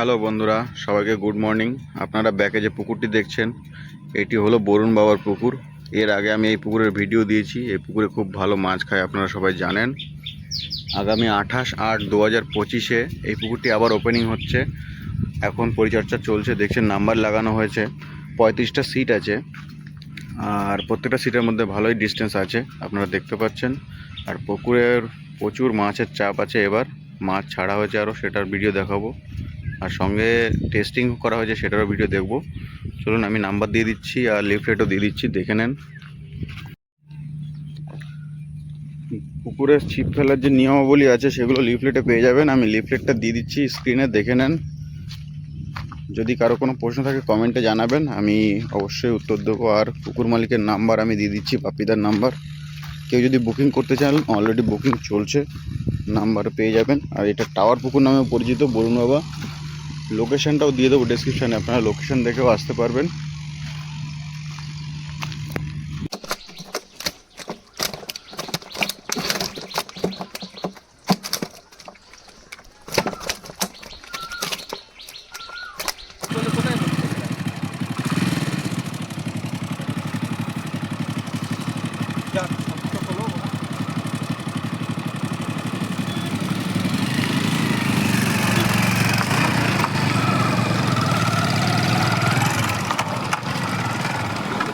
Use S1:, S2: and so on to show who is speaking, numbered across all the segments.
S1: Hello বন্ধুরা, সবাইকে good morning. আপনারা ব্যাকে যে পুকুরটি দেখছেন, এটি হলো বরুণ বাবার পুকুর। এর আগে আমি এই পুকুরের ভিডিও দিয়েছি, এই পুকুরে খুব ভালো মাছ খায়, আপনারা সবাই জানেন। আগামী আঠাশ আট দু হাজার পঁচিশে এই পুকুরটি আবার ওপেনিং হচ্ছে। এখন পরিচর্যা চলছে, দেখছেন নাম্বার লাগানো হয়েছে, পঁয়ত্রিশটা সিট আছে। আর প্রত্যেকটা সিটের মধ্যে ভালোই ডিস্টেন্স আছে, আপনারা দেখতে পাচ্ছেন। আর পুকুরের প্রচুর মাছের চাপ আছে, এবার মাছ ছাড়া হয়েছে আরও সেটার ভিডিও দেখাবো। আর সঙ্গে টেস্টিং করা হয়েছে সেটারও ভিডিও দেখব। চলুন, আমি নাম্বার দিয়ে দিচ্ছি আর লিফলেটও দিয়ে দিচ্ছি, দেখে নেন। পুকুরে ছিপ ফেলার যে নিয়মাবলী আছে, সেগুলো লিফলেটে পেয়ে যাবেন। আমি লিফলেটটা দিয়ে দিচ্ছি স্ক্রিনে দেখে নেন। যদি কারও কোনো প্রশ্ন থাকে কমেন্টে জানাবেন। আমি অবশ্যই উত্তর দেবো। আর পুকুর মালিকের নাম্বার আমি দিয়ে দিচ্ছি, বাপিদার নাম্বার কেউ যদি বুকিং করতে চান অলরেডি বুকিং চলছে নাম্বার পেয়ে যাবেন। আর এটা টাওয়ার পুকুর নামে পরিচিত, বরুণ বাবা। লোকেশনটাও দিয়ে দেবো ডেসক্রিপশানে আপনারা লোকেশন দেখেও আসতে পারবেন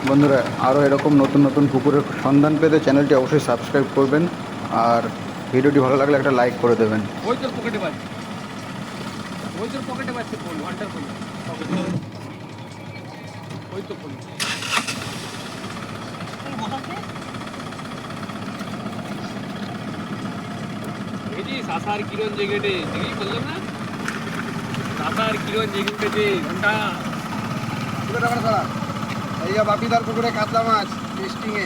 S1: বন্ধুরা আরও এরকম নতুন নতুন পুকুরের সন্ধান পেতে চ্যানেলটি অবশ্যই সাবস্ক্রাইব করবেন আর ভিডিওটি ভালো লাগলে একটা লাইক করে দেবেন।
S2: ওই তোর পকেটে পাচ্ছি ওই তোর পকেটে পাচ্ছি ফোন ওয়ান্টার ফোন ওই তো ফোন দেখেছিস আশার কিরণ জেগেটে বললাম না? কিরণ
S3: ঘণ্টা। এই যে বাপিদার পুকুরে কাতলা মাছ টেস্টিংয়ে